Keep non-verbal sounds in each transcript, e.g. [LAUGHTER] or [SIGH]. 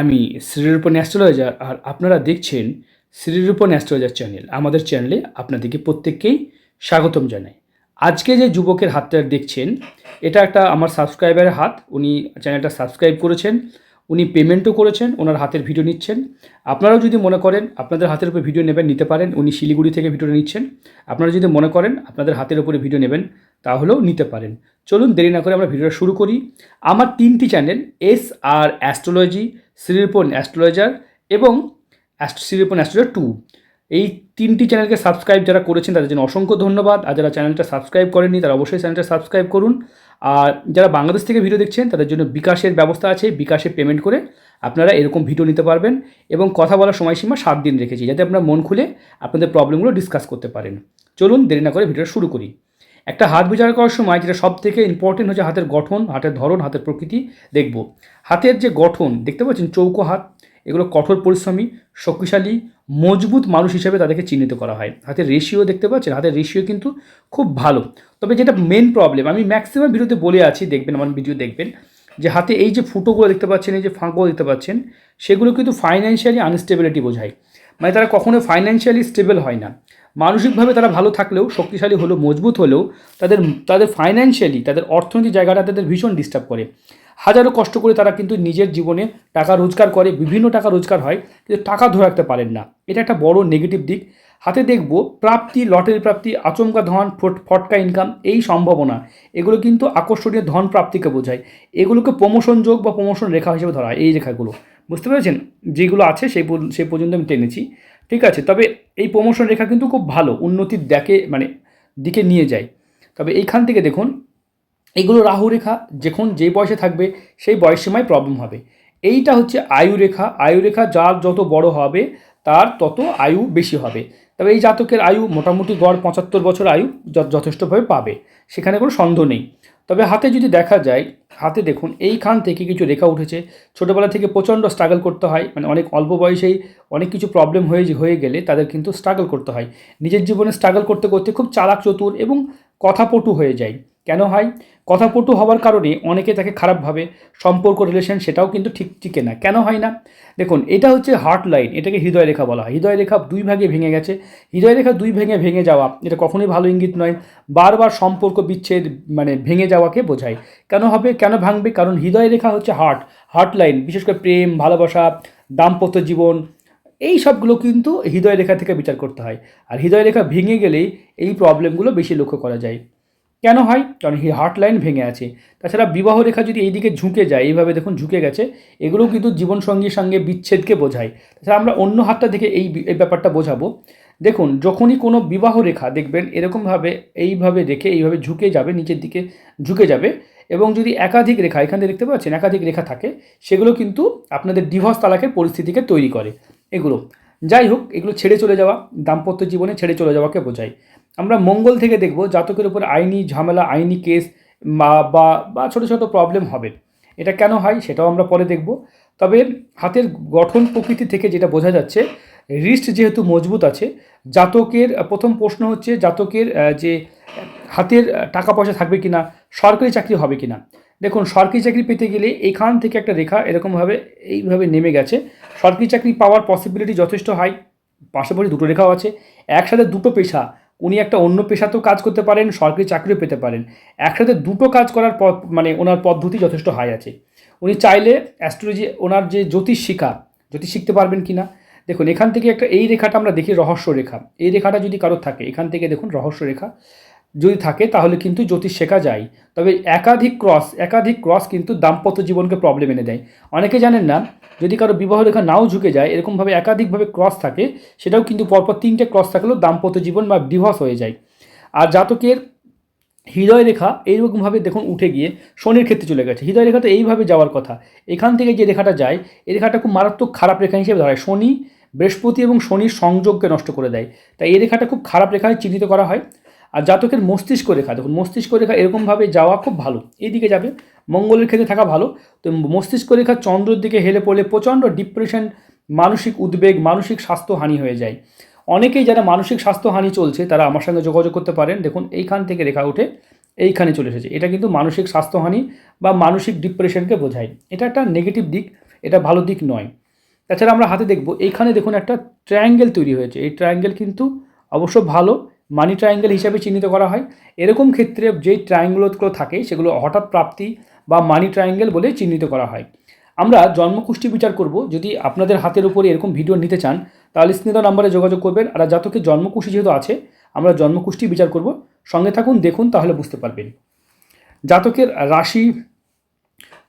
আমি শ্রীরূপন অ্যাস্ট্রোলজার আর আপনারা দেখছেন শ্রীরূপন অ্যাস্ট্রোলজার চ্যানেল। আমাদের চ্যানেলে আপনাদেরকে প্রত্যেককেই স্বাগতম জানাই। আজকে যে যুবকের হাতটা দেখছেন, এটা একটা আমার সাবস্ক্রাইবারের হাত। উনি চ্যানেলটা সাবস্ক্রাইব করেছেন। উনি পেমেন্টও করেছেন, ওনার হাতের ভিডিও নিচ্ছেন। আপনারাও যদি মনে করেন আপনাদের হাতের উপরে ভিডিও নেবেন, নিতে পারেন, উনি শিলিগুড়ি থেকে ভিডিওটা নিচ্ছেন। আপনারা যদি মনে করেন আপনাদের হাতের উপরে ভিডিও নেবেন, তাহলেও নিতে পারেন। চলুন দেরি না করে আমরা ভিডিওটা শুরু করি। আমার তিনটি channel, S R astrology Shri Ripon astrologer এবং শ্রীরিপন অ্যাস্ট্রোলজার টু। এই তিনটি চ্যানেলকে সাবস্ক্রাইব যারা করেছেন, তাদের জন্য অসংখ্য ধন্যবাদ। আর যারা চ্যানেলটা সাবস্ক্রাইব করেননি, তারা অবশ্যই চ্যানেলটা সাবস্ক্রাইব করুন। আর যারা বাংলাদেশ থেকে ভিডিও দেখছেন, তাদের জন্য বিকাশের ব্যবস্থা আছে, বিকাশে পেমেন্ট করে আপনারা এরকম ভিডিও নিতে পারবেন এবং কথা বলার সময়সীমা সাত দিন রেখেছি, যাতে আপনারা মন খুলে আপনাদের প্রবলেমগুলো ডিসকাস করতে পারেন। চলুন দেরি না করে ভিডিওটা শুরু করি। একটা হাত বিচার করার সময় যেটা সব থেকে ইম্পর্টেন্ট হচ্ছে হাতের গঠন, হাতের ধরন, হাতের প্রকৃতি দেখব। হাতের যে গঠন, দেখতে পাচ্ছেন চৌকো হাত, এগুলো কঠোর পরিশ্রমী, শক্তিশালী মজবুত মানুষ হিসেবে তাদেরকে চিহ্নিত করা হয়। হাতের রেশিও দেখতে পাচ্ছেন? হাতের রেশিও কিন্তু খুব ভালো। তবে যেটা মেন প্রবলেম আমি ম্যাক্সিমাম ভিডিওতে বলে আছি, দেখবেন, আমার ভিডিও দেখবেন, যে হাতে এই যে ফুটোগুলো দেখতে পাচ্ছেন, এই যে ফাঁকগুলো দেখতে পাচ্ছেন, সেগুলো কিন্তু ফাইন্যান্সিয়ালি আনস্টেবিলিটি বোঝায়। মানে তারা কখনো ফাইন্যান্সিয়ালি স্টেবল হয় না। মানসিকভাবে তারা ভালো থাকলেও, শক্তিশালী হলেও, মজবুত হলেও, তাদের তাদের ফাইন্যান্সিয়ালি তাদের অর্থনৈতিক জায়গাটা তাদের ভীষণ ডিস্টার্ব করে। হাজারো কষ্ট করে তারা কিন্তু নিজের জীবনে টাকা রোজগার করে, বিভিন্ন টাকা রোজগার হয়, কিন্তু টাকা ধরে রাখতে পারেন না। এটা একটা বড় নেগেটিভ দিক। হাতে দেখব, প্রাপ্তি লটারি প্রাপ্তি, আচমকা ধন, ফট- ফটকা ইনকাম এই সম্ভাবনা, এগুলো কিন্তু আকর্ষণীয় ধন প্রাপ্তিকে বোঝায়। এগুলোকে প্রমোশন যোগ বা প্রমোশন রেখা হিসেবে ধরা হয়, এই রেখাগুলো। বুঝতে পেরেছেন? যেগুলো আছে, সেই সেই পর্যন্ত আমি টেনেছি ঠিক আছে, তবে এই প্রমোশন রেখা কিন্তু খুব ভালো, উন্নতির দেখে মানে দিকে নিয়ে যায়। তবে এইখান থেকে দেখুন এগুলো রাহু রেখা, যখন যে বয়সে থাকবে সেই বয়স সীমায় প্রবলেম হবে। এইটা হচ্ছে আয়ু রেখা। আয়ু রেখা যার যত বড় হবে, তার তত আয়ু বেশি হবে। তবে এই জাতকের আয়ু মোটামুটি গড় পঁচাত্তর বছর আয়ু যথেষ্টভাবে পাবে। সেখানে কোনো সন্দেহ নেই। তবে হাতে যদি দেখা যায়, হাতে দেখুন, এইখান থেকে কিছু রেখা উঠেছে। ছোটোবেলা থেকে প্রচণ্ড স্ট্রাগল করতে হয়। মানে অনেক অল্প বয়সেই অনেক কিছু প্রবলেম হয়ে হয়ে গেলে তাদের কিন্তু স্ট্রাগল করতে হয়। নিজের জীবনে স্ট্রাগল করতে করতে খুব চালাক চতুর এবং কথাপটু হয়ে যায়। কেন হয়? কথাপটু হওয়ার কারণে অনেকে তাকে খারাপভাবে সম্পর্ক রিলেশন সেটাও কিন্তু ঠিক টিকে না। কেন হয় না? দেখুন, এটা হচ্ছে হার্ট লাইন এটাকে হৃদয় রেখা বলা হয়। হৃদয় রেখা দুই ভাগে ভেঙে গেছে। হৃদয় রেখা দুই ভেঙে ভেঙে যাওয়া, এটা কখনোই ভালো ইঙ্গিত নয়। বারবার সম্পর্ক বিচ্ছেদ মানে ভেঙে যাওয়াকে বোঝায়। কেন হবে? কেন ভাঙবে? কারণ হৃদয় রেখা হচ্ছে হার্ট হার্ট লাইন বিশেষ করে প্রেম, ভালোবাসা, দাম্পত্য জীবন, এই সবগুলো কিন্তু হৃদয় রেখা থেকে বিচার করতে হয়। আর হৃদয় রেখা ভেঙে গেলেই এই প্রবলেমগুলো বেশি লক্ষ্য করা যায়। কেন হয়? কারণ হি হার্ট লাইন ভেঙে আছে। তাছাড়া বিবাহ রেখা যদি এইদিকে ঝুঁকে যায়, এইভাবে দেখুন ঝুঁকে গেছে এগুলো কিন্তু জীবনসঙ্গীর সঙ্গে বিচ্ছেদকে বোঝায়। তাছাড়া আমরা অন্য হাতটা থেকে এই এই ব্যাপারটা বোঝাবো। দেখুন, যখনই কোনো বিবাহ রেখা দেখবেন, এরকমভাবে, এইভাবে রেখে, এইভাবে ঝুঁকে যাবে, নিচের দিকে ঝুঁকে যাবে এবং যদি একাধিক রেখা, এখান থেকে দেখতে পাচ্ছেন, একাধিক রেখা থাকে, সেগুলো কিন্তু আপনাদের ডিভোর্স তালাকের পরিস্থিতিকে তৈরি করে। এগুলো, যাই হোক, এগুলো ছেড়ে চলে যাওয়া, দাম্পত্য জীবনে ছেড়ে চলে যাওয়াকে বোঝায়। আমরা মঙ্গল থেকে দেখব জাতকের উপর আইনি ঝামেলা, আইনি কেস, বা বা ছোটো ছোটো প্রবলেম হবে। এটা কেন হয় সেটাও আমরা পরে দেখব। তবে হাতের গঠন প্রকৃতি থেকে যেটা বোঝা যাচ্ছে রিস্ট যেহেতু মজবুত আছে, জাতকের, প্রথম প্রশ্ন হচ্ছে জাতকের যে হাতের টাকা পয়সা থাকবে কিনা, সরকারি চাকরি হবে কিনা। দেখুন, সরকারি চাকরি পেতে গেলে এখান থেকে একটা রেখা এরকমভাবে, এইভাবে নেমে গেছে। সরকারি চাকরি পাওয়ার পসিবিলিটি যথেষ্ট হাই পাশাপাশি দুটো রেখাও আছে। একসাথে দুটো পেশা উনি একটা অন্য পেশাতেও কাজ করতে পারেন, সরকারি চাকরিও পেতে পারেন। একসাথে দুটো কাজ করার মানে ওনার পদ্ধতি যথেষ্ট হাই আছে। উনি চাইলে অ্যাস্ট্রোলজি ওনার যে জ্যোতিষ শিখা, জ্যোতিষ শিখতে পারবেন কি না দেখুন, এখান থেকে একটা, এই রেখাটা আমরা দেখি রহস্য রেখা। এই রেখাটা যদি কারোর থাকে, এখান থেকে দেখুন রহস্য রেখা। যদি থাকে, তাহলে কিন্তু জ্যোতিষ শেখা যায়। তবে একাধিক ক্রস একাধিক ক্রস কিন্তু দাম্পত্য জীবনকে প্রবলেম এনে দেয়। অনেকে জানেন না যদি কারও বিবাহ রেখা নাও ঝুঁকে যায়, এরকমভাবে একাধিকভাবে ক্রস থাকে, সেটাও কিন্তু পরপর তিনটে ক্রস থাকলেও দাম্পত্য জীবন বা ডিভোর্স হয়ে যায়। আর জাতকের হৃদয় রেখা এইরকমভাবে দেখুন উঠে গিয়ে শনির ক্ষেত্রে চলে গেছে। হৃদয় রেখা তো এইভাবে যাওয়ার কথা। এখান থেকে যে রেখাটা যায় এই রেখাটা খুব মারাত্মক খারাপ রেখা হিসেবে ধরা হয়। শনি বৃহস্পতি এবং শনির সংযোগকে নষ্ট করে দেয়। তাই এই রেখাটা খুব খারাপ রেখায় চিহ্নিত করা হয়। আর জাতকের মস্তিষ্ক রেখা, দেখুন, মস্তিষ্ক রেখা এরকমভাবে যাওয়া খুব ভালো। এইদিকে যাবে, মঙ্গলের ক্ষেত্রে থাকা ভালো। তো মস্তিষ্ক রেখা চন্দ্রের দিকে হেলে পড়লে প্রচণ্ড ডিপ্রেশন মানসিক উদ্বেগ, মানসিক স্বাস্থ্যহানি হয়ে যায়। অনেকেই যারা মানসিক স্বাস্থ্যহানি চলছে, তারা আমার সঙ্গে যোগাযোগ করতে পারেন। দেখুন, এইখান থেকে রেখা উঠে এইখানে চলে এসেছে। এটা কিন্তু মানসিক স্বাস্থ্যহানি বা মানসিক ডিপ্রেশনকে বোঝায়। এটা একটা নেগেটিভ দিক, এটা ভালো দিক নয়। তাছাড়া আমরা হাতে দেখব, এইখানে দেখুন একটা ট্রায়াঙ্গেল তৈরি হয়েছে। এই ট্রায়াঙ্গেল কিন্তু অবশ্য ভালো মানি ট্রায়াঙ্গেল হিসাবে চিহ্নিত করা হয়। এরকম ক্ষেত্রে যেই ট্রায়াঙ্গেলগুলো থাকে, সেগুলো হঠাৎ প্রাপ্তি বা মানি ট্রায়াঙ্গেল বলে চিহ্নিত করা হয়। আমরা জন্মকুষ্টি বিচার করব। যদি আপনাদের হাতের উপরে এরকম ভিডিও নিতে চান, তাহলে স্ক্রিন নাম্বারে যোগাযোগ করবেন। আর জাতকের জন্মকুষ্টি যেহেতু আছে, আমরা জন্মকুষ্টি বিচার করব। সঙ্গে থাকুন, দেখুন, তাহলে বুঝতে পারবেন। জাতকের রাশি,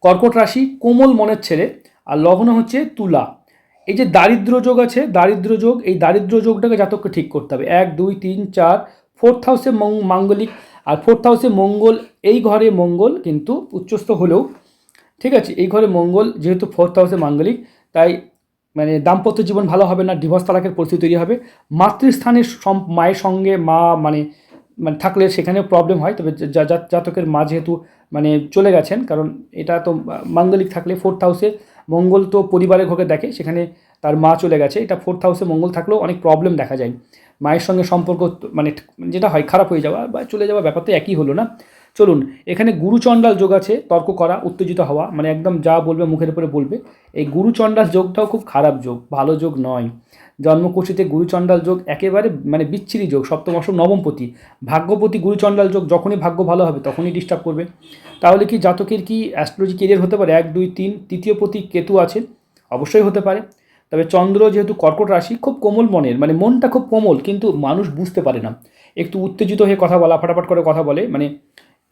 কর্কট রাশি, কোমল মনের ছেলে, আর লগ্ন হচ্ছে তুলা। এই যে দারিদ্র যোগ আছে দারিদ্র যোগ, এই দারিদ্র যোগটাকে জাতককে ঠিক করতে হবে। এক, দুই, তিন, চার ফোর্থ হাউসে মাঙ্গলিক আর ফোর্থ হাউসে মঙ্গল, এই ঘরে মঙ্গল কিন্তু উচ্চস্থ হলেও, ঠিক আছে, এই ঘরে মঙ্গল যেহেতু ফোর্থ হাউসে মাঙ্গলিক, তাই মানে দাম্পত্য জীবন ভালো হবে না ডিভোর্স তালাকের পরিস্থিতি তৈরি হবে। মাতৃস্থানের সম- মায়ের সঙ্গে মা মানে মানে থাকলে সেখানে প্রবলেম হয়, তবে জাতকের মা যেহেতু মানে চলে গেছেন, কারণ এটা তো মাঙ্গলিক থাকলে ফোর্থ হাউসে মঙ্গল তো পরিবারের ঘরে দেখে, সেখানে তার মা চলে গেছে। এটা ফোর্থ হাউসে মঙ্গল থাকলেও অনেক প্রবলেম দেখা যায়। মায়ের সঙ্গে সম্পর্ক মানে যেটা হয়, খারাপ হয়ে যাওয়া বা চলে যাওয়া ব্যাপার তো একই হলো না। চলুন, এখানে গুরুচণ্ডাল যোগ আছে, তর্ক করা, উত্তেজিত হওয়া মানে একদম যা বলবে মুখের উপরে বলবে। এই গুরুচণ্ডাল যোগটাও খুব খারাপ যোগ, ভালো যোগ নয়। জন্মকুষ্ঠিতে গুরুচণ্ডাল যোগ একেবারে মানে বিচ্ছিরি যোগ, সপ্তম অষ্টম নবমপতি ভাগ্যপতি গুরুচণ্ডাল যোগ যখনই ভাগ্য ভালো হবে, তখনই ডিস্টার্ব করবে। তাহলে কি জাতকের কি অ্যাস্ট্রোলজি কেরিয়ার হতে পারে? এক, দুই, তিন, তৃতীয় পতি কেতু আছে, অবশ্যই হতে পারে। তবে চন্দ্র যেহেতু কর্কট রাশি, খুব কোমল মনের মানে মনটা খুব কোমল, কিন্তু মানুষ বুঝতে পারে না। একটু উত্তেজিত হয়ে কথা বলা, ফাটাফাট করে কথা বলে মানে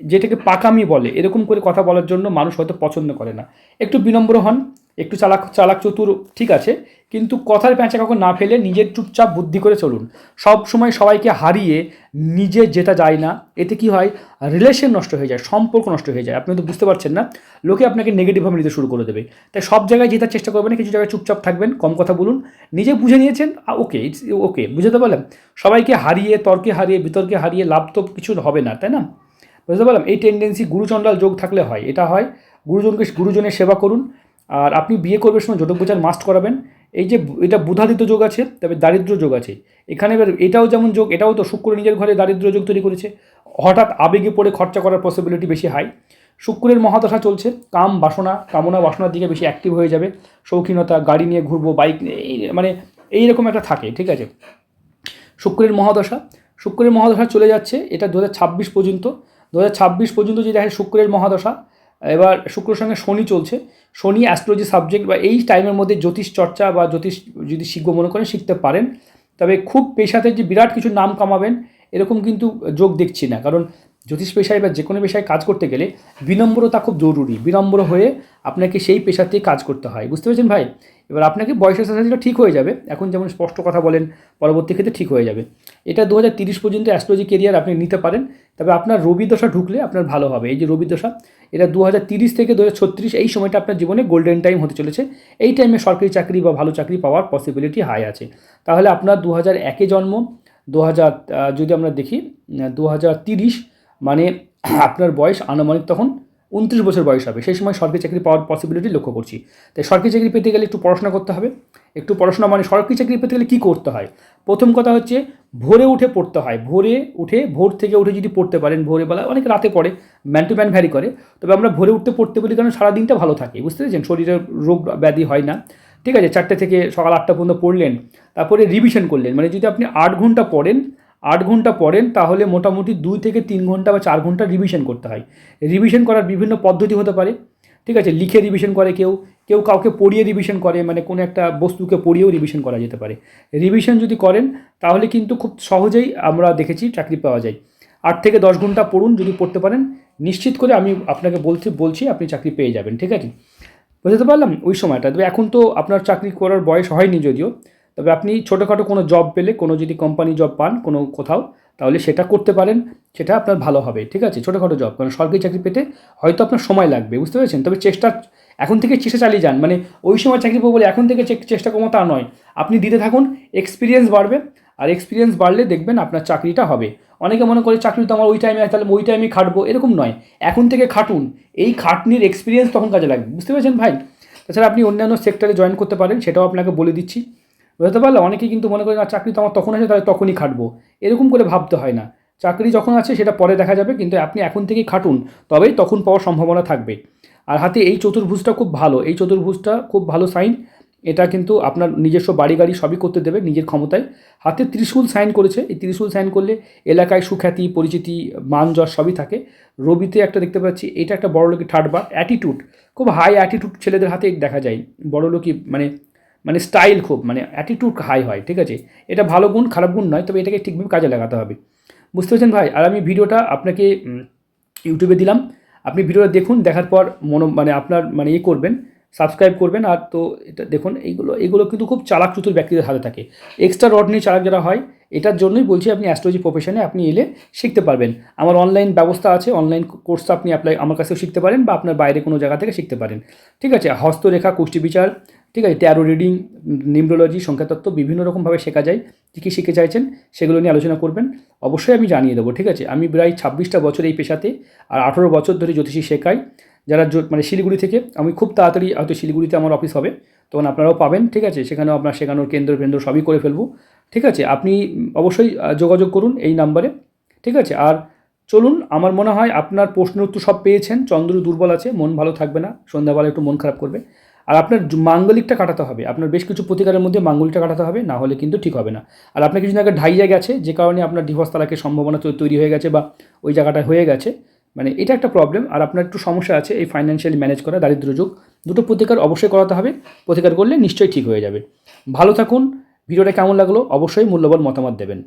যেটাকে পাকামি বলে, এরকম করে কথা বলার জন্য মানুষ হয়তো পছন্দ করে না। একটু বিনম্র হন, একটু চালাক চালাক চতুর, ঠিক আছে, কিন্তু কথার প্যাঁচা কখন না ফেলে নিজের চুপচাপ বুদ্ধি করে চলুন। সব সময় সবাইকে হারিয়ে নিজে যেটা যায় না, এতে কি হয়? রিলেশন নষ্ট হয়ে যায়, সম্পর্ক নষ্ট হয়ে যায়। আপনি তো বুঝতে পারছেন না, লোকে আপনাকে নেগেটিভভাবে নিতে শুরু করে দেবে। তাই সব জায়গায় জেতার চেষ্টা করবেন কিছু জায়গায় চুপচাপ থাকবেন, কম কথা বলুন, নিজে বুঝে নিয়েছেন ওকে ইটস ওকে বুঝতে পারলেন? সবাইকে হারিয়ে, তর্কে হারিয়ে, বিতর্কে হারিয়ে লাভ তো কিছু হবে না, তাই না? বুঝতে পারলাম? এই টেন্ডেন্সি গুরুচণ্ডাল যোগ থাকলে হয়। এটা হয়, গুরুজনকে গুরুজনের সেবা করুন, আর আপনি বিয়ে করবার সময় জটক বোঝার মাস্ট করাবেন। এই যে এটা বুধাদিত্য যোগ আছে, তবে দারিদ্র যোগ আছে। এখানে এবার এটাও যেমন যোগ, এটাও তো শুক্র নিজের ঘরে দারিদ্র যোগ তৈরি করেছে। হঠাৎ আবেগে পড়ে খরচা করার পসিবিলিটি বেশি হাই শুক্রের মহাদশা চলছে, কাম বাসনা, কামনা বাসনার দিকে বেশি অ্যাক্টিভ হয়ে যাবে। শৌখিনতা, গাড়ি নিয়ে ঘুরবো বাইক মানে এইরকম একটা থাকে, ঠিক আছে? শুক্রের মহাদশা শুক্রের মহাদশা চলে যাচ্ছে, এটা দু হাজার ছাব্বিশ পর্যন্ত। দু হাজার ছাব্বিশ পর্যন্ত যদি দেখেন শুক্রের মহাদশা, এবার শুক্রের সঙ্গে শনি চলছে। শনি অ্যাস্ট্রোলজি সাবজেক্ট বা এই টাইমের মধ্যে জ্যোতিষ চর্চা বা জ্যোতিষ যদি শিখব মনে করেন, শিখতে পারেন। তবে খুব পেশাতে যে বিরাট কিছু নাম কামাবেন, এরকম কিন্তু যোগ দেখছি না। কারণ জ্যোতিষ পেশায় বা যে কোনো পেশায় কাজ করতে গেলে বিনম্রতা খুব জরুরি। বিনম্র হয়ে আপনাকে সেই পেশাতে কাজ করতে হয়। বুঝতে পেরেছেন ভাই? এবার আপনাকে বয়সের সাথে সাথে ঠিক হয়ে যাবে। এখন যেমন স্পষ্ট কথা বলেন, পরবর্তী ক্ষেত্রে ঠিক হয়ে যাবে। এটা দু হাজার তিরিশ পর্যন্ত অ্যাস্ট্রোলজি কেরিয়ার আপনি নিতে পারেন। তবে আপনার রবি দশা ঢুকলে আপনার ভালো হবে। এই যে রবি দশা, এটা দু হাজার তিরিশ থেকে দু হাজার ছত্রিশ এই সময়টা আপনার জীবনে গোল্ডেন টাইম হতে চলেছে। এই টাইমে সরকারি চাকরি বা ভালো চাকরি পাওয়ার পসিবিলিটি হাই আছে। তাহলে আপনার দু হাজার জন্ম দু হাজার যদি আমরা দেখি দু হাজার তিরিশ মানে [CLEARS THROAT] আপনার বয়স আনুমানিক তখন উনত্রিশ বছর বয়স হবে। সেই সময় সরকারি চাকরি পাওয়ার পসিবিলিটি লক্ষ্য করছি। তাই সরকারি চাকরি পেতে গেলে একটু পড়াশোনা করতে হবে। একটু পড়াশোনা মানে সরকারি চাকরি পেতে গেলে কী করতে হয়? প্রথম কথা হচ্ছে ভোরে উঠে পড়তে হয়। ভোরে উঠে, ভোর থেকে উঠে যদি পড়তে পারেন, ভোরে বেলা অনেক রাতে পড়ে ম্যান টু ম্যান ভ্যারি করে। তবে আমরা ভোরে উঠতে পড়তে বলি কারণ সারাদিনটা ভালো থাকে, বুঝতে পেরেছেন? শরীরের রোগ ব্যাধি হয় না। ঠিক আছে, চারটে থেকে সকাল আটটা পর্যন্ত পড়লেন, তারপরে রিভিশন করলেন। মানে যদি আপনি আট ঘণ্টা পড়েন আট ঘণ্টা পড়েন, তাহলে মোটামুটি দুই থেকে তিন ঘণ্টা বা চার ঘণ্টা রিভিশন করতে হয়। রিভিশন করার বিভিন্ন পদ্ধতি হতে পারে। ঠিক আছে, লিখে রিভিশন করে কেউ কেউ কাউকে পড়িয়ে রিভিশন করে মানে কোনো একটা বস্তুকে পড়িয়েও রিভিশন করা যেতে পারে। রিভিশন যদি করেন, তাহলে কিন্তু খুব সহজেই আমরা দেখেছি চাকরি পাওয়া যায়। আট থেকে দশ ঘণ্টা পড়ুন যদি পড়তে পারেন, নিশ্চিত করে আমি আপনাকে বলছি বলছি আপনি চাকরি পেয়ে যাবেন, ঠিক আছে? বুঝতে পারলাম? ওই সময়টা তবে এখন তো আপনার চাকরি করার বয়স হয়নি যদিও। তবে আপনি ছোটোখাটো কোনো জব পেলে, কোনো যদি কোম্পানি জব পান, কোনো কোথাও, তাহলে সেটা করতে পারেন, সেটা আপনার ভালো হবে, ঠিক আছে? ছোটোখাটো জব কারণ সরকারি চাকরি পেতে হয়তো আপনার সময় লাগবে, বুঝতে পেরেছেন? তবে চেষ্টা, এখন থেকে চেষ্টা চালিয়ে যান। মানে ওই সময় চাকরি পাবো বলে এখন থেকে চেষ্টা কমো তা নয়। আপনি দিতে থাকুন এক্সপিরিয়েন্স বাড়বে, আর এক্সপিরিয়েন্স বাড়লে দেখবেন আপনার চাকরিটা হবে। অনেকে মনে করে চাকরি তো আমার ওই টাইমে তাহলে ওই টাইমে খাটবো, এরকম নয়। এখন থেকে খাটুন। এই খাটনির এক্সপিরিয়েন্স তখন কাজে লাগবে, বুঝতে পেরেছেন ভাই? তাছাড়া আপনি অন্যান্য সেক্টরে জয়েন করতে পারেন, সেটাও আপনাকে বলে দিচ্ছি। বুঝতে পারলে অনেকেই কিন্তু মনে করেন "আর চাকরি তো আমার তখন আছে তাহলে তখনই খাটবো। এরকম করে ভাবতে হয় না। চাকরি যখন আছে, সেটা পরে দেখা যাবে, কিন্তু আপনি এখন থেকেই খাটুন, তবেই তখন পাওয়ার সম্ভাবনা থাকবে। আর হাতে এই চতুর্ভুজটা খুব ভালো, এই চতুর্ভুজটা খুব ভালো সাইন, এটা কিন্তু আপনার নিজস্ব বাড়ি গাড়ি সবই করতে দেবে নিজের ক্ষমতায়। হাতে ত্রিশূল সাইন করেছে, এই ত্রিশূল সাইন করলে এলাকায় সুখ্যাতি, পরিচিতি, মান, যশ সবই থাকে। রবিতে একটা দেখতে পাচ্ছি, এটা একটা বড় লোকের ঠাট বা অ্যাটিটিউড খুব হাই অ্যাটিটিউড ছেলেদের হাতে দেখা যায়। বড় লোকই মানে মানে স্টাইল খুব মানে অ্যাটিটিউড হাই হয়, ঠিক আছে? এটা ভালো গুণ, খারাপ গুণ নয়, তবে এটাকে ঠিকভাবে কাজে লাগাতে হবে। বুঝতে পারছেন ভাই? আর আমি ভিডিওটা আপনাকে ইউটিউবে দিলাম। আপনি ভিডিওটা দেখুন, দেখার পর মনো মানে আপনার মানে ইয়ে করবেন সাবস্ক্রাইব করবেন। আর তো এটা দেখুন, এইগুলো এগুলো কিন্তু খুব চালাক চতুর ব্যক্তিদের হাতে থাকে। এক্সট্রা রড নিয়ে চালাক যারা হয়, এটার জন্যই বলছি আপনি অ্যাস্ট্রোলজি প্রফেশনে আপনি এলে শিখতে পারবেন। আমার অনলাইন ব্যবস্থা আছে অনলাইন কোর্স আপনি অ্যাপ্লাই আমার কাছেও শিখতে পারেন বা আপনার বাইরে কোনো জায়গা থেকে শিখতে পারেন। ঠিক আছে? হস্তরেখা কুষ্টি বিচার ঠিক আছে ট্যারো রিডিং নিউমরোলজি সংখ্যাতত্ত্ব বিভিন্ন রকমভাবে শেখা যায়। কী কী শিখে চাইছেন সেগুলো নিয়ে আলোচনা করবেন। অবশ্যই আমি জানিয়ে দেবো, ঠিক আছে? আমি প্রায় ছাব্বিশটা বছর এই পেশাতে আর আঠেরো বছর ধরে জ্যোতিষী শেখাই। যারা মানে শিলিগুড়ি থেকে, আমি খুব তাড়াতাড়ি হয়তো শিলিগুড়িতে আমার অফিস হবে, তখন আপনারাও পাবেন, ঠিক আছে? সেখানেও আপনার শেখানোর কেন্দ্র কেন্দ্র সবই করে ফেলব, ঠিক আছে? আপনি অবশ্যই যোগাযোগ করুন এই নাম্বারে, ঠিক আছে? আর চলুন, আমার মনে হয় আপনার প্রশ্নের উত্তর সব পেয়েছেন। চন্দ্র দুর্বল আছে, মন ভালো থাকবে না, সন্ধ্যাবেলা একটু মন খারাপ করবে। আর আপনার মাঙ্গলিকটা কাটাতে হবে। আপনার বেশ কিছু প্রতিকারের মধ্যে মাঙ্গলিকটা কাটাতে হবে, না হলে কিন্তু ঠিক হবে না। আর আপনার কিছুদিন আগে ঢাইয়া গেছে, যে কারণে আপনার ডিভোর্স তালাকের সম্ভাবনা তৈরি হয়ে গেছে বা ওই জায়গাটা হয়ে গেছে মানে এটা একটা প্রবলেম আর আপনার একটু সমস্যা আছে এই ফাইন্যান্সিয়ালি ম্যানেজ করা, দারিদ্র যুগ, দুটো প্রতিকার অবশ্যই করাতে হবে। প্রতিকার করলে নিশ্চয়ই ঠিক হয়ে যাবে। ভালো থাকুন। ভিডিওটা কেমন লাগল? অবশ্যই মূল্যবান মতামত দেবেন।